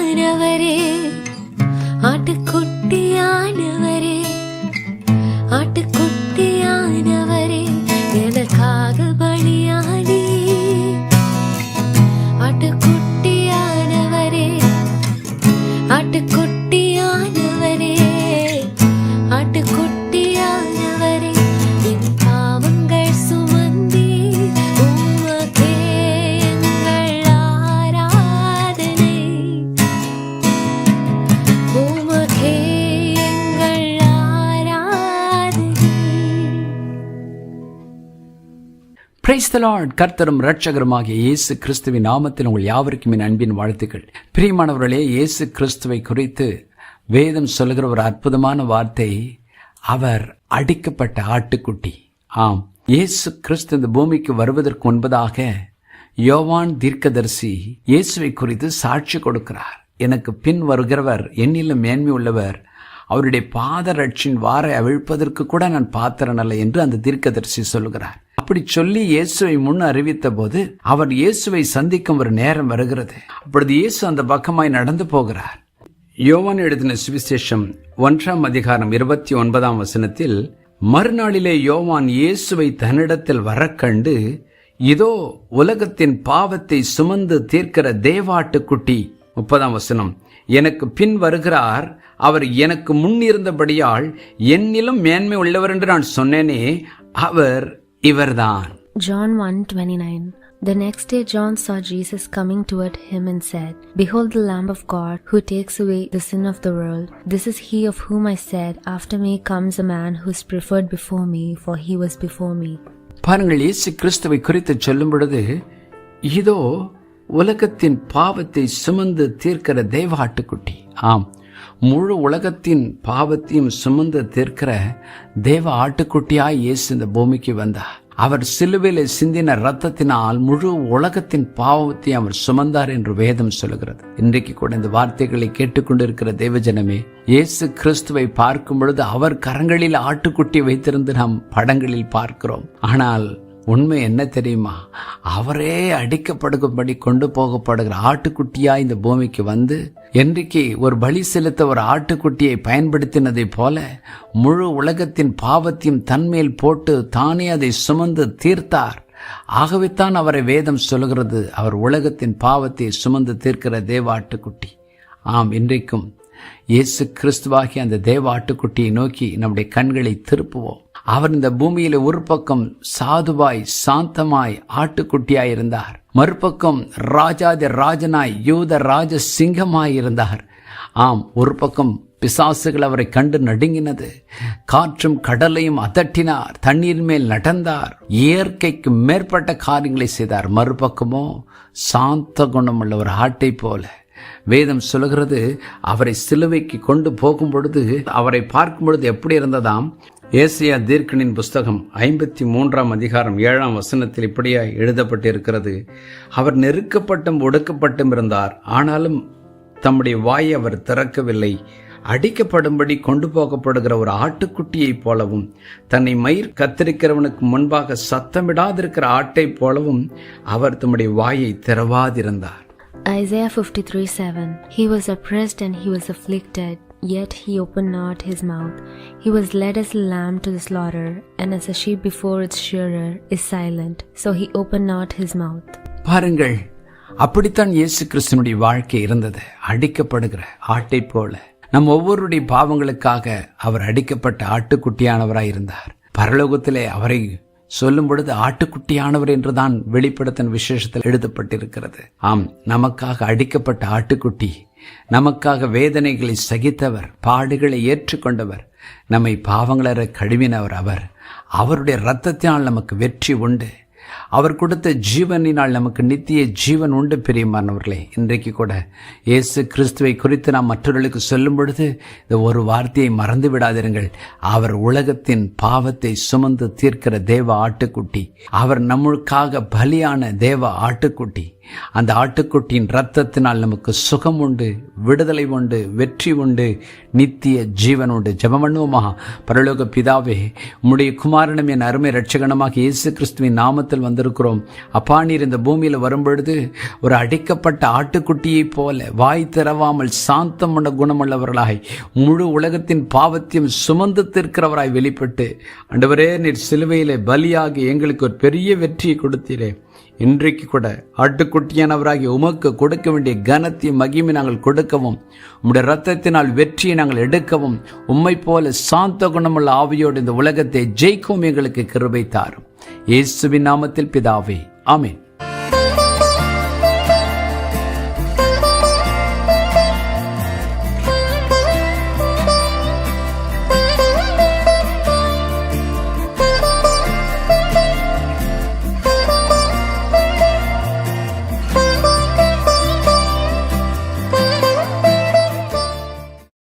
ஆனவரே ஆட்டுக்குட்டி price Lord கர்த்தரும் ரட்சகருமாகிய இயேசு கிறிஸ்துவின் நாமத்தில் உங்கள் யாவருக்கும் என் அன்பின் வாழ்த்துக்கள். பிரியமானவர்களே இயேசு கிறிஸ்துவை குறித்து வேதம் சொல்லுகிற ஒரு அற்புதமான வார்த்தை அவர் அடிக்கப்பட்ட ஆட்டுக்குட்டி. ஆம் இயேசு கிறிஸ்து இந்த பூமிக்கு வருவதற்கு முன்பதாக யோவான் தீர்க்கதரிசி இயேசுவை குறித்து சாட்சி கொடுக்கிறார். எனக்கு பின் வருகிறவர் என்னிலும் மேன்மை உள்ளவர். அவருடைய பாதரட்சின் வாரை அவிழ்ப்பதற்கு கூட நான் பாத்திரனல்ல என்று அந்த தீர்க்கதரிசி சொல்லுகிறார். அப்படி சொல்லி இயேசுவை முன் அறிவித்த போது அவர் இயேசுவை சந்திக்கும் ஒரு நேரம் வருகிறது. அப்பொழுது இயேசு அந்த பக்கமாய் நடந்து போகிறார். யோவான் எழுதின சுவிசேஷம் ஒன்றாம் அதிகாரம் இருபத்தி ஒன்பதாம் வசனத்தில் மறுநாளிலே யோவான் இயேசுவை தன்னிடத்தில் வரக்கண்டு இதோ உலகத்தின் பாவத்தை சுமந்து தீர்க்கிற தேவாட்டுக்குட்டி முப்பதாம் வசனம் எனக்கு பின் வருகிறார் அவர் எனக்கு முன் இருந்தபடியால் என்னிலும் மேன்மை உள்ளவர் என்று நான் சொன்னேனே அவர் இவர்தான் John 1:29 The next day John saw Jesus coming toward him and said, Behold the Lamb of God who takes away the sin of the world. This is he of whom I said, After me comes a man who is preferred before me, for he was before me. பாருங்கள் இயேசு கிறிஸ்துவை குறித்து சொல்லும் பொழுது இதோ உலகத்தின் பாவத்தை சுமந்து தீர்க்கிற தெய்வ ஆட்டுக்குட்டி ஆம் முழு உலகத்தின் பாவத்தையும் சுமந்து தீர்க்கிற தேவ ஆட்டுக்குட்டியாய் இயேசு இந்த பூமிக்கு வந்தார் அவர் சிலுவையில சிந்தின ரத்தத்தினால் முழு உலகத்தின் பாவத்தை அவர் சுமந்தார் என்று வேதம் சொல்லுகிறது. இன்றைக்கு கூட இந்த வார்த்தைகளை கேட்டுக்கொண்டிருக்கிற தேவஜனமே இயேசு கிறிஸ்துவை பார்க்கும் பொழுது அவர் கரங்களில் ஆட்டுக்குட்டி வைத்திருந்து நாம் படங்களில் பார்க்கிறோம். ஆனால் உண்மை என்ன தெரியுமா? அவரே அடிக்கப்படுக்கும்படி கொண்டு போகப்படுகிற ஆட்டுக்குட்டியா இந்த பூமிக்கு வந்து என்றைக்கு ஒரு பலி செலுத்த ஒரு ஆட்டுக்குட்டியை பயன்படுத்தினதை போல முழு உலகத்தின் பாவத்தையும் தன்மேல் போட்டு தானே அதை சுமந்து தீர்த்தார். ஆகவேத்தான் அவரை வேதம் சொல்கிறது அவர் உலகத்தின் பாவத்தை சுமந்து தீர்க்கிற தேவ ஆட்டுக்குட்டி. ஆம் இன்றைக்கும் இயேசு கிறிஸ்துவாகி அந்த தேவ ஆட்டுக்குட்டியை நோக்கி நம்முடைய கண்களை திருப்புவோம். அவர் இந்த பூமியில ஒரு பக்கம் சாதுவாய் சாந்தமாய் ஆட்டுக்குட்டியாய் இருந்தார். மறுபக்கம் ராஜாதி ராஜனாய் யூத ராஜ சிங்கமாய் இருந்தார். ஆம் ஒரு பக்கம் பிசாசுகள் அவரை கண்டு நடுங்கினது. காற்றும் கடலையும் அதட்டினார். தண்ணீர் மேல் நடந்தார். இயற்கைக்கு மேற்பட்ட காரியங்களை செய்தார். மறுபக்கமோ சாந்த குணமுள்ள ஒரு ஆட்டை போல. வேதம் சொல்கிறது அவரை சிலுவைக்கு கொண்டு போகும் பொழுது அவரை பார்க்கும் பொழுது எப்படி இருந்ததாம்? ஏசியா தீர்க்கனின் புஸ்தகம் ஐம்பத்தி மூன்றாம் அதிகாரம் ஏழாம் வசனத்தில் இப்படியாய் எழுதப்பட்டிருக்கிறது. அவர் நெருக்கப்பட்டும் ஒடுக்கப்பட்டும் இருந்தார். ஆனாலும் தம்முடைய வாயை அவர் திறக்கவில்லை. அடிக்கப்படும்படி கொண்டு போகப்படுகிற ஒரு ஆட்டுக்குட்டியைப் போலவும் தன்னை மயிர் கத்திருக்கிறவனுக்கு முன்பாக சத்தமிடாதிருக்கிற ஆட்டைப் போலவும் அவர் தம்முடைய வாயை திறவாதிருந்தார். Isaiah 53 7 He was oppressed and he was afflicted, yet he opened not his mouth. He was led as a lamb to the slaughter, and as a sheep before its shearer is silent, so he opened not his mouth. பாருங்கள் அப்படித்தான் இயேசு கிறிஸ்தனுடைய வாழ்க்கை இருந்தது அடிக்கப்படுகிற ஆட்டை போல நம் ஒவ்வொருடைய பாவங்களுக்காக அவர் அடிக்கப்பட்ட ஆட்டுக்குட்டியானவராய் இருந்தார் பரலோகத்திலே அவரை சொல்லும் பொழுது ஆட்டுக்குட்டியானவர் என்றுதான் வெளிப்படுத்தின விசேஷத்தில் எழுதப்பட்டிருக்கிறது. ஆம் நமக்காக அடிக்கப்பட்ட ஆட்டுக்குட்டி நமக்காக வேதனைகளை சகித்தவர் பாடுகளை ஏற்றுக்கொண்டவர் நம்மை பாவங்களற கழுவினவர் அவர். அவருடைய இரத்தத்தினால் நமக்கு வெற்றி உண்டு. அவர் கொடுத்த ஜீவனினால் நமக்கு நித்திய ஜீவன் உண்டு பிரியமானவர்களே. இன்றைக்கு கூட இயேசு கிறிஸ்துவை குறித்து நாம் மற்றவர்களுக்கு சொல்லும் பொழுது இந்த ஒரு வார்த்தையை மறந்து விடாதிருங்கள். அவர் உலகத்தின் பாவத்தை சுமந்து தீர்க்கிற தேவ ஆட்டுக்குட்டி. அவர் நம்மளுக்காக பலியான தேவ ஆட்டுக்குட்டி. அந்த ஆட்டுக்குட்டியின் ரத்தத்தினால் நமக்கு சுகம் உண்டு விடுதலை உண்டு வெற்றி உண்டு நித்திய ஜீவன் உண்டு. ஜெபம் பண்ணுவோமா பரலோக பிதாவே உம்முடைய குமாரனும் என் அருமை ரட்சகனமாக இயேசு கிறிஸ்துவின் நாமத்தில் வந்திருக்கிறோம். அப்பா நீர் இந்த பூமியில் வரும்பொழுது ஒரு அடிக்கப்பட்ட ஆட்டுக்குட்டியைப் போல வாய் திறவாமல் சாந்தமுள்ள குணமுள்ளவர்களாய் முழு உலகத்தின் பாவத்தையும் சுமந்து திருக்கிறவராய் வெளிப்பட்டு அண்டவரே நீர் சிலுவையிலே பலியாகி எங்களுக்கு ஒரு பெரிய வெற்றியை கொடுத்தீரே. இன்றைக்கு கூட ஆட்டுக்குட்டியானவராகி உமக்கு கொடுக்க வேண்டிய கனத்தையும் மகிமை நாங்கள் கொடுக்கவும் உம்முடைய ரத்தத்தினால் வெற்றியை நாங்கள் எடுக்கவும் உம்மை போல சாந்த குணமுள்ள ஆவியோடு இந்த உலகத்தை ஜெயிக்கவும் எங்களுக்கு கிருபை தாரும். இயேசுவின் நாமத்தில் பிதாவே ஆமேன்.